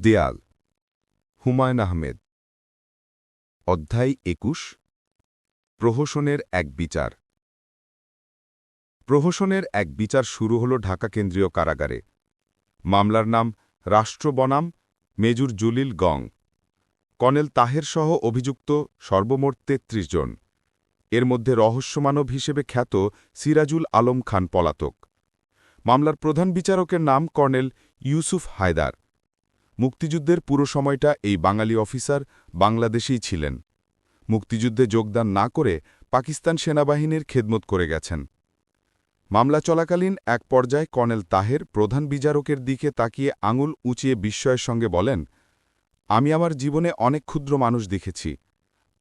দেয়াল। হুমায়ুন আহমেদ। অধ্যায় একুশ। প্রহসনের এক বিচার। প্রহসনের এক বিচার শুরু হল ঢাকা কেন্দ্রীয় কারাগারে। মামলার নাম রাষ্ট্র বনাম মেজুর জুলিল গং। কর্নেল তাহের সহ অভিযুক্ত সর্বমোট ৩৩ জন। এর মধ্যে রহস্যমানব হিসেবে খ্যাত সিরাজুল আলম খান পলাতক। মামলার প্রধান বিচারকের নাম কর্নেল ইউসুফ হায়দার। মুক্তিযুদ্ধের পুরো সময়টা এই বাঙালি অফিসার বাংলাদেশেই ছিলেন। মুক্তিযুদ্ধে যোগদান না করে পাকিস্তান সেনাবাহিনীর খেদমত করে গেছেন। মামলা চলাকালীন এক পর্যায়ে কর্নেল তাহের প্রধান বিচারকের দিকে তাকিয়ে আঙুল উঁচিয়ে বিস্ময়ের সঙ্গে বলেন, আমি আমার জীবনে অনেক ক্ষুদ্র মানুষ দেখেছি।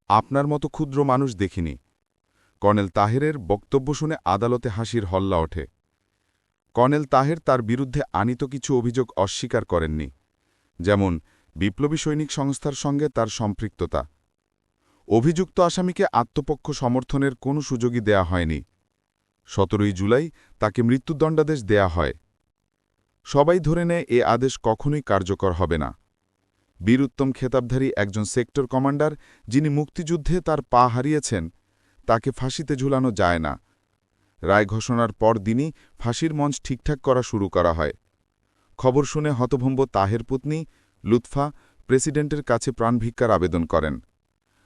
আপনার মতো ক্ষুদ্র মানুষ দেখিনি। কর্নেল তাহেরের বক্তব্য শুনে আদালতে হাসির হল্লা ওঠে। কর্নেল তাহের তার বিরুদ্ধে আনিত কিছু অভিযোগ অস্বীকার করেননি। যেমন, বিপ্লবী সৈনিক সংস্থার সঙ্গে তার সম্পৃক্ততা। অভিযুক্ত আসামিকে আত্মপক্ষ সমর্থনের কোনো সুযোগই দেয়া হয়নি। সতেরোই জুলাই তাকে মৃত্যুদণ্ডাদেশ দেয়া হয়। সবাই ধরে নেয় এ আদেশ কখনোই কার্যকর হবে না। বীরুত্তম খেতাবধারী একজন সেক্টর কমান্ডার যিনি মুক্তিযুদ্ধে তার পা হারিয়েছেন, তাকে ফাঁসিতে ঝুলানো যায় না। রায় ঘোষণার পর দিনই ফাঁসির মঞ্চ ঠিকঠাক করা শুরু করা হয়। খবর শুনে হতভম্ব তাহের পত্নী লুৎফা প্রেসিডেন্টের কাছে প্রাণভিক্ষার আবেদন করেন।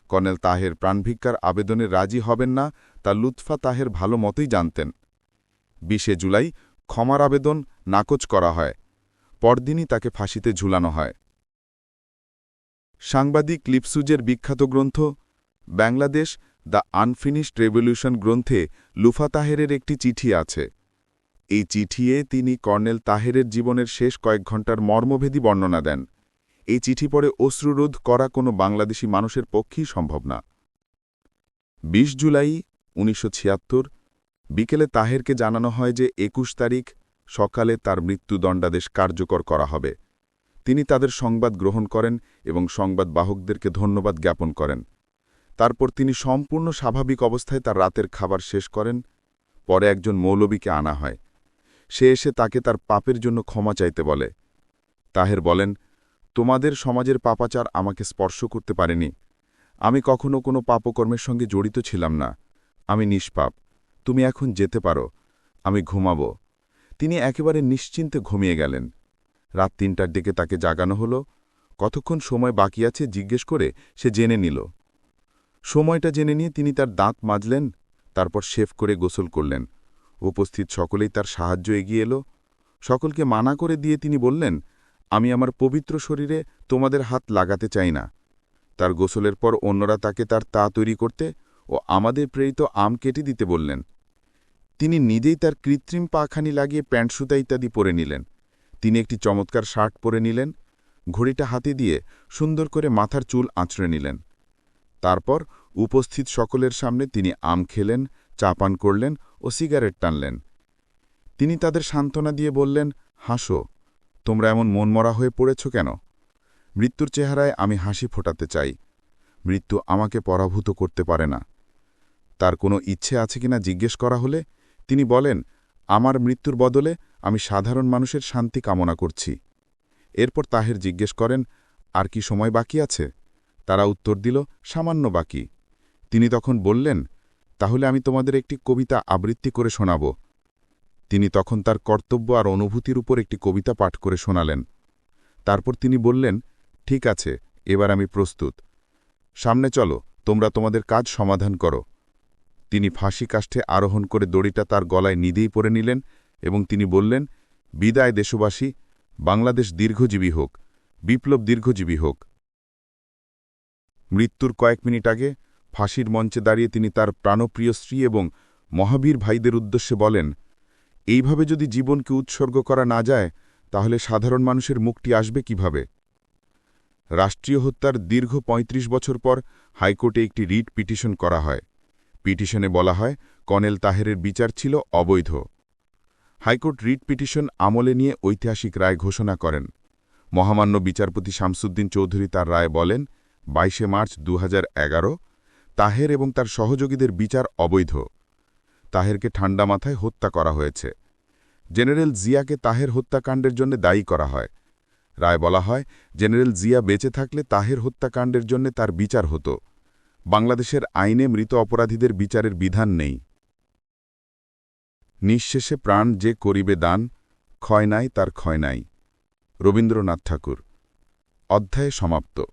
কর্নেল তাহের প্রাণভিক্ষার আবেদনে রাজি হবেন না তা লুৎফা তাহের ভালো মতোই জানতেন। বিশে জুলাই ক্ষমার আবেদন নাকচ করা হয়। পরদিনই তাকে ফাঁসিতে ঝুলানো হয়। সাংবাদিক লিপসুজের বিখ্যাত গ্রন্থ বাংলাদেশ দ্য আনফিনিশড রেভলিউশন গ্রন্থে লুফা তাহেরের একটি চিঠি আছে। এই চিঠিয়ে তিনি কর্নেল তাহেরের জীবনের শেষ কয়েক ঘণ্টার মর্মভেদী বর্ণনা দেন। এই চিঠি পড়ে অশ্রুরোধ করা কোনো বাংলাদেশি মানুষের পক্ষেই সম্ভব না। ২০ জুলাই উনিশশো ছিয়াত্তর, বিকেলে তাহেরকে জানানো হয় যে একুশ তারিখ সকালে তার মৃত্যুদণ্ডাদেশ কার্যকর করা হবে। তিনি তাদের সংবাদ গ্রহণ করেন এবং সংবাদ বাহকদেরকে ধন্যবাদ জ্ঞাপন করেন। তারপর তিনি সম্পূর্ণ স্বাভাবিক অবস্থায় তার রাতের খাবার শেষ করেন। পরে একজন মৌলবীকে আনা হয়। সে এসে তাকে তার পাপের জন্য ক্ষমা চাইতে বলে। তাহের বলেন, তোমাদের সমাজের পাপাচার আমাকে স্পর্শ করতে পারেনি। আমি কখনো কোনো পাপকর্মের সঙ্গে জড়িত ছিলাম না। আমি নিষ্পাপ। তুমি এখন যেতে পারো। আমি ঘুমাব। তিনি একেবারে নিশ্চিন্তে ঘুমিয়ে গেলেন। রাত তিনটার দিকে তাকে জাগানো হলো। কতক্ষণ সময় বাকি আছে জিজ্ঞেস করে সে জেনে নিল। সময়টা জেনে নিয়ে তিনি তার দাঁত মাজলেন, তারপর শেফ করে গোসল করলেন। উপস্থিত সকলেই তার সাহায্য এগিয়ে এলো। সকলকে মানা করে দিয়ে তিনি বললেন, আমি আমার পবিত্র শরীরে তোমাদের হাত লাগাতে চাই না। তার গোসলের পর অন্যরা তাকে তার তা তৈরি করতে ও আমাদের প্রেরিত আম কেটে দিতে বললেন। তিনি নিজেই তার কৃত্রিম পাখানি লাগিয়ে প্যান্ট সুতা ইত্যাদি পরে নিলেন। তিনি একটি চমৎকার শার্ট পরে নিলেন, ঘড়িটা হাতে দিয়ে সুন্দর করে মাথার চুল আঁচড়ে নিলেন। তারপর উপস্থিত সকলের সামনে তিনি আম খেলেন, চা পান করলেন ও সিগারেট টানলেন। তিনি তাদের সান্ত্বনা দিয়ে বললেন, হাসো, তোমরা এমন মনমরা হয়ে পড়েছ কেন? মৃত্যুর চেহারায় আমি হাসি ফোটাতে চাই। মৃত্যু আমাকে পরাভূত করতে পারে না। তার কোনো ইচ্ছে আছে কিনা জিজ্ঞেস করা হলে তিনি বলেন, আমার মৃত্যুর বদলে আমি সাধারণ মানুষের শান্তি কামনা করছি। এরপর তাহের জিজ্ঞেস করেন, আর কি সময় বাকি আছে? তারা উত্তর দিল, সামান্য বাকি। তিনি তখন বললেন তাহলে আমি তোমাদের একটি কবিতা আবৃত্তি করে শোনাব। তিনি তখন তার কর্তব্য আর অনুভূতির উপর একটি কবিতা পাঠ করে শোনালেন। তারপর তিনি বললেন, ঠিক আছে, এবার আমি প্রস্তুত। সামনে চলো, তোমরা তোমাদের কাজ সমাধান করো। তিনি ফাঁসি কাষ্ঠে আরোহণ করে দড়িটা তার গলায় নিদেই পরে নিলেন এবং তিনি বললেন, বিদায় দেশবাসী, বাংলাদেশ দীর্ঘজীবী হোক, বিপ্লব দীর্ঘজীবী হোক। মৃত্যুর কয়েক মিনিট আগে ফাঁসির মঞ্চে দাঁড়িয়ে তিনি তার প্রাণপ্রিয় স্ত্রী এবং মহাবীর ভাইদের উদ্দেশ্যে বলেন, এইভাবে যদি জীবনকে উৎসর্গ করা না যায়, তাহলে সাধারণ মানুষের মুক্তি আসবে কীভাবে? রাষ্ট্রীয় হত্যার দীর্ঘ ৩৫ বছর পর হাইকোর্টে একটি রিট পিটিশন করা হয়। পিটিশনে বলা হয়, কনেল তাহেরের বিচার ছিল অবৈধ। হাইকোর্ট রিট পিটিশন আমলে নিয়ে ঐতিহাসিক রায় ঘোষণা করেন। মহামান্য বিচারপতি শামসুদ্দিন চৌধুরী তার রায় বলেন, বাইশে মার্চ দু হাজার এগারো তাহের এবং তার সহযোগীদের বিচার অবৈধ। তাহেরকে ঠান্ডা মাথায় হত্যা করা হয়েছে। জেনারেল জিয়াকে তাহের হত্যাকাণ্ডের জন্য দায়ী করা হয়। রায় বলা হয়, জেনারেল জিয়া বেঁচে থাকলে তাহের হত্যাকাণ্ডের জন্য তার বিচার হতো। বাংলাদেশের আইনে মৃত অপরাধীদের বিচারের বিধান নেই। নিঃশেষে প্রাণ যে করিবে দান, ক্ষয় নাই তার ক্ষয় নাই। রবীন্দ্রনাথ ঠাকুর। অধ্যায়ে সমাপ্ত।